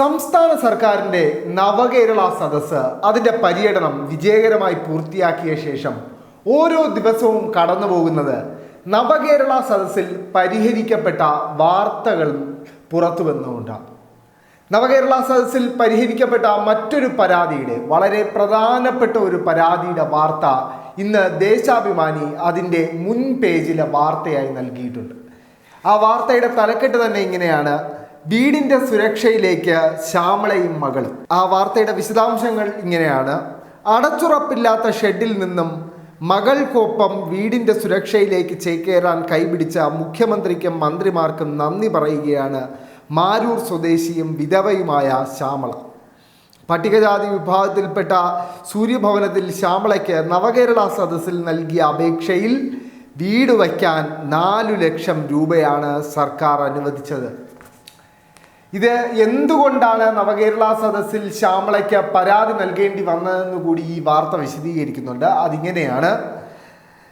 സംസ്ഥാന സർക്കാരിന്റെ നവകേരള സദസ്സ് അതിന്റെ പര്യടനം വിജയകരമായി പൂർത്തിയാക്കിയ ശേഷം ഓരോ ദിവസവും കടന്നു പോകുന്നത് നവകേരള സദസ്സിൽ പരിഹരിക്കപ്പെട്ട വാർത്തകൾ പുറത്തു വന്നുകൊണ്ടാണ് നവകേരള സദസ്സിൽ പരിഹരിക്കപ്പെട്ട മറ്റൊരു പരാതിയുടെ വളരെ പ്രധാനപ്പെട്ട ഒരു പരാതിയുടെ വാർത്ത ഇന്ന് ദേശാഭിമാനി അതിന്റെ മുൻ പേജിലെ വാർത്തയായി നൽകിയിട്ടുണ്ട്. ആ വാർത്തയുടെ തലക്കെട്ട് തന്നെ ഇങ്ങനെയാണ്. വീടിന്റെ സുരക്ഷയിലേക്ക് ശ്യാമളയും മകളും. ആ വാർത്തയുടെ വിശദാംശങ്ങൾ ഇങ്ങനെയാണ്. അടച്ചുറപ്പില്ലാത്ത ഷെഡിൽ നിന്നും മകൾക്കൊപ്പം വീടിന്റെ സുരക്ഷയിലേക്ക് ചേക്കേറാൻ കൈപിടിച്ച മുഖ്യമന്ത്രിക്കും മന്ത്രിമാർക്കും നന്ദി പറയുകയാണ് മാരൂർ സ്വദേശിയും വിധവയുമായ ശ്യാമള. പട്ടികജാതി വിഭാഗത്തിൽപ്പെട്ട സൂര്യഭവനത്തിൽ ശ്യാമളയ്ക്ക് നവകേരള സദസ്സിൽ നൽകിയ അപേക്ഷയിൽ വീട് വയ്ക്കാൻ നാലു ലക്ഷം രൂപയാണ് സർക്കാർ അനുവദിച്ചത്. ഇത് എന്തുകൊണ്ടാണ് നവകേരള സദസ്സിൽ ശ്യാമളയ്ക്ക് പരാതി നൽകേണ്ടി വന്നതെന്ന് കൂടി ഈ വാർത്ത വിശദീകരിക്കുന്നുണ്ട്. അതിങ്ങനെയാണ്.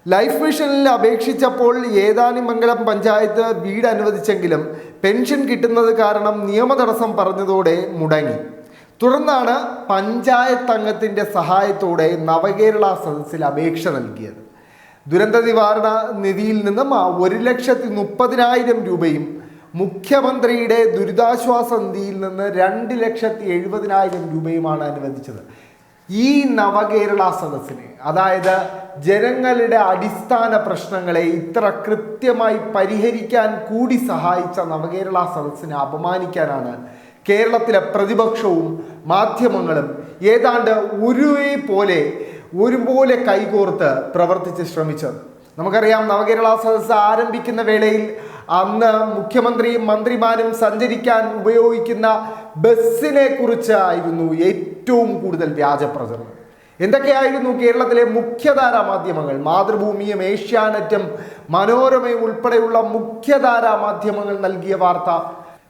ലൈഫ് മിഷനിൽ അപേക്ഷിച്ചപ്പോൾ ഏതാനിമംഗലം പഞ്ചായത്ത് വീട് അനുവദിച്ചെങ്കിലും പെൻഷൻ കിട്ടുന്നത് കാരണം നിയമതടസ്സം പറഞ്ഞതോടെ മുടങ്ങി. തുടർന്നാണ് പഞ്ചായത്ത് അംഗത്തിന്റെ സഹായത്തോടെ നവകേരള സദസ്സിൽ അപേക്ഷ നൽകിയത്. ദുരന്ത നിവാരണ നിധിയിൽ നിന്നും ഒരു ലക്ഷത്തി മുപ്പതിനായിരം രൂപയും മുഖ്യമന്ത്രിയുടെ ദുരിതാശ്വാസ നിധിയിൽ നിന്ന് രണ്ട് ലക്ഷത്തി എഴുപതിനായിരം രൂപയുമാണ് അനുവദിച്ചത്. ഈ നവകേരള സദസ്സിനെ അതായത് ജനങ്ങളുടെ അടിസ്ഥാന പ്രശ്നങ്ങളെ ഇത്ര കൃത്യമായി പരിഹരിക്കാൻ കൂടി സഹായിച്ച നവകേരള സദസ്സിനെ അപമാനിക്കാനാണ് കേരളത്തിലെ പ്രതിപക്ഷവും മാധ്യമങ്ങളും ഏതാണ്ട് ഒരേ പോലെ ഒരുപോലെ കൈകോർത്ത് പ്രവർത്തിച്ച് ശ്രമിച്ചത്. നമുക്കറിയാം നവകേരള സദസ്സ് ആരംഭിക്കുന്ന വേളയിൽ അന്ന് മുഖ്യമന്ത്രിയും മന്ത്രിമാരും സഞ്ചരിക്കാൻ ഉപയോഗിക്കുന്ന ബസ്സിനെ കുറിച്ചായിരുന്നു ഏറ്റവും കൂടുതൽ വ്യാജ പ്രചരണം എന്തൊക്കെയായിരുന്നു കേരളത്തിലെ മുഖ്യധാരാ മാധ്യമങ്ങൾ? മാതൃഭൂമിയും ഏഷ്യാനെറ്റും മനോരമയും ഉൾപ്പെടെയുള്ള മുഖ്യധാരാ മാധ്യമങ്ങൾ നൽകിയ വാർത്ത.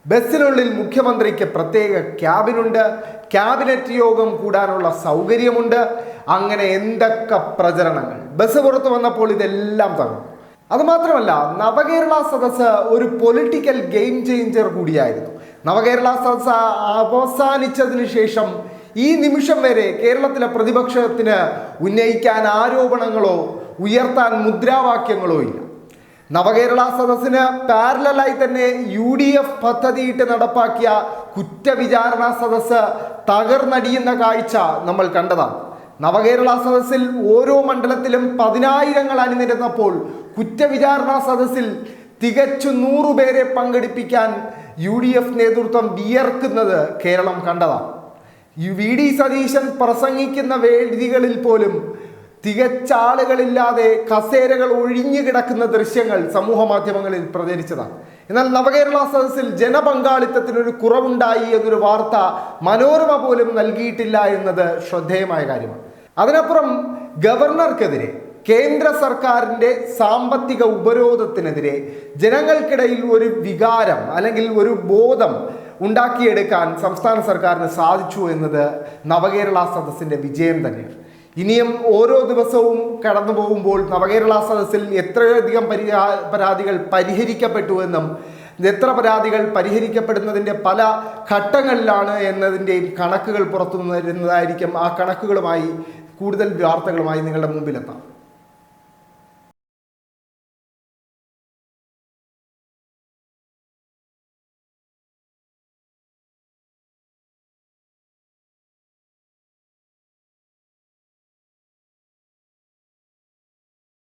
ബസ്സിനുള്ളിൽ മുഖ്യമന്ത്രിക്ക് പ്രത്യേക ക്യാബിനുണ്ട്. ക്യാബിനറ്റ് യോഗം കൂടാനുള്ള സൗകര്യമുണ്ട്. അങ്ങനെ എന്തൊക്കെ പ്രചരണങ്ങൾ? ബസ് പുറത്തു വന്നപ്പോൾ ഇതെല്ലാം തകർന്നു. അതുമാത്രമല്ല നവകേരള സദസ്സ് ഒരു പൊളിറ്റിക്കൽ ഗെയിം ചേഞ്ചർ കൂടിയായിരുന്നു. നവകേരള സദസ്സ് അവസാനിച്ചതിന് ശേഷം ഈ നിമിഷം വരെ കേരളത്തിലെ പ്രതിപക്ഷത്തിന് ഉന്നയിക്കാൻ ആരോപണങ്ങളോ ഉയർത്താൻ മുദ്രാവാക്യങ്ങളോ ഇല്ല. നവകേരള സദസ്സിന് പാരലായി തന്നെ യു ഡി എഫ് പദ്ധതിയിട്ട് നടപ്പാക്കിയ കുറ്റവിചാരണ സദസ്സ് തകർന്നടിയുന്ന കാഴ്ച നമ്മൾ കണ്ടതാണ്. നവകേരള സദസ്സിൽ ഓരോ മണ്ഡലത്തിലും പതിനായിരങ്ങൾ അണിനിരന്നപ്പോൾ കുറ്റവിചാരണ സദസ്സിൽ തികച്ചു നൂറുപേരെ പങ്കെടുപ്പിക്കാൻ യു ഡി എഫ് നേതൃത്വം വിയർക്കുന്നത് കേരളം കണ്ടതാണ് വി ഡി സതീശൻ പ്രസംഗിക്കുന്ന വേദികളിൽ പോലും തികച്ചാളുകളില്ലാതെ കസേരകൾ ഒഴിഞ്ഞു കിടക്കുന്ന ദൃശ്യങ്ങൾ സമൂഹ മാധ്യമങ്ങളിൽ പ്രചരിച്ചതാണ് എന്നാൽ നവകേരള സദസ്സിൽ ജനപങ്കാളിത്തത്തിനൊരു കുറവുണ്ടായി എന്നൊരു വാർത്ത മനോരമ പോലും നൽകിയിട്ടില്ല എന്നത് ശ്രദ്ധേയമായ കാര്യമാണ്. അതിനപ്പുറം ഗവർണർക്കെതിരെ കേന്ദ്ര സർക്കാരിന്റെ സാമ്പത്തിക ഉപരോധത്തിനെതിരെ ജനങ്ങൾക്കിടയിൽ ഒരു വികാരം അല്ലെങ്കിൽ ഒരു ബോധം ഉണ്ടാക്കിയെടുക്കാൻ സംസ്ഥാന സർക്കാരിന് സാധിച്ചു എന്നത് നവകേരള സദസ്സിന്റെ വിജയം തന്നെയാണ്. ഇനിയും ഓരോ ദിവസവും കടന്നു പോകുമ്പോൾ നവകേരള സദസ്സിൽ എത്രയധികം പരിഹാ പരാതികൾ പരിഹരിക്കപ്പെട്ടുവെന്നും എത്ര പരാതികൾ പരിഹരിക്കപ്പെടുന്നതിന്റെ പല ഘട്ടങ്ങളിലാണ് എന്നതിന്റെയും കണക്കുകൾ പുറത്തു വരുന്നതായിരിക്കും ആ കണക്കുകളുമായി കൂടുതൽ വാർത്തകളുമായി നിങ്ങളുടെ മുമ്പിലെത്താം.